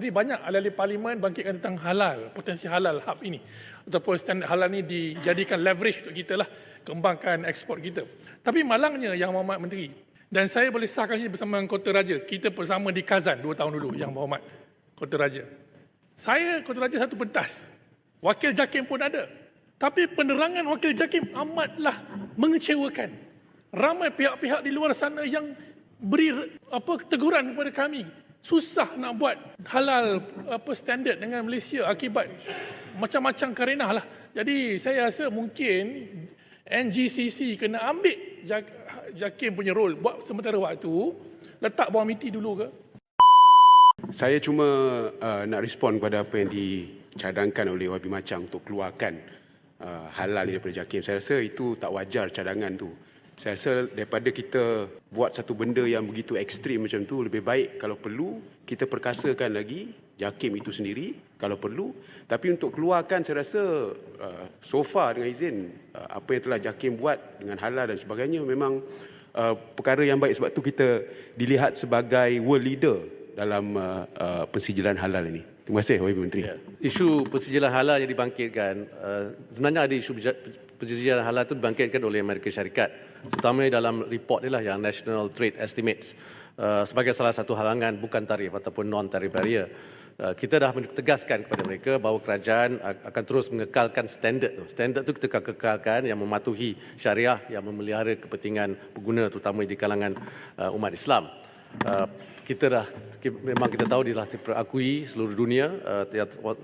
Tadi banyak ahli-ahli parlimen bangkitkan tentang halal, potensi halal hub ini. Ataupun standard halal ini dijadikan leverage untuk kita lah kembangkan ekspor kita. Tapi malangnya Yang Berhormat Menteri, dan saya boleh sahkan ini bersama dengan Kota Raja. Kita bersama di Kazan dua tahun dulu, Yang Berhormat Kota Raja. Saya Kota Raja satu pentas. Wakil JAKIM pun ada. Tapi penerangan Wakil JAKIM amatlah mengecewakan. Ramai pihak-pihak di luar sana yang beri apa teguran kepada kami. Susah nak buat halal apa standard dengan Malaysia akibat macam-macam karenah lah. Jadi saya rasa mungkin NGCC kena ambil Jak- JAKIM punya role buat sementara waktu letak bawah miti dulu ke Saya cuma uh, nak respon kepada apa yang dicadangkan oleh Wabi Macang untuk keluarkan uh, halal daripada JAKIM. Saya rasa itu tak wajar cadangan tu. Saya rasa daripada kita buat satu benda yang begitu ekstrim macam tu, lebih baik kalau perlu kita perkasakan lagi JAKIM itu sendiri kalau perlu. Tapi untuk keluarkan saya rasa uh, so far dengan izin uh, apa yang telah JAKIM buat dengan halal dan sebagainya memang uh, perkara yang baik sebab tu kita dilihat sebagai world leader dalam uh, uh, pensijilan halal ini. Terima kasih Wabi Menteri. Ya. Isu persijilan halal yang dibangkitkan, uh, sebenarnya ada isu perja- persijilan halal itu dibangkitkan oleh Amerika Syarikat. Terutamanya dalam report dia lah yang National Trade Estimates uh, sebagai salah satu halangan bukan tarif ataupun non-tarif barrier. Uh, kita dah tegaskan kepada mereka bahawa kerajaan akan terus mengekalkan standard tu. Standard tu kita akan kekalkan yang mematuhi syariah yang memelihara kepentingan pengguna terutama di kalangan uh, umat Islam. Uh, kita dah memang kita tahu dia diperakui seluruh dunia uh,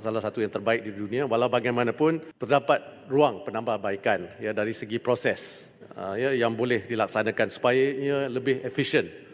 salah satu yang terbaik di dunia. Walau bagaimanapun terdapat ruang penambahbaikan ya dari segi proses uh, ya yang boleh dilaksanakan supaya ia lebih efisien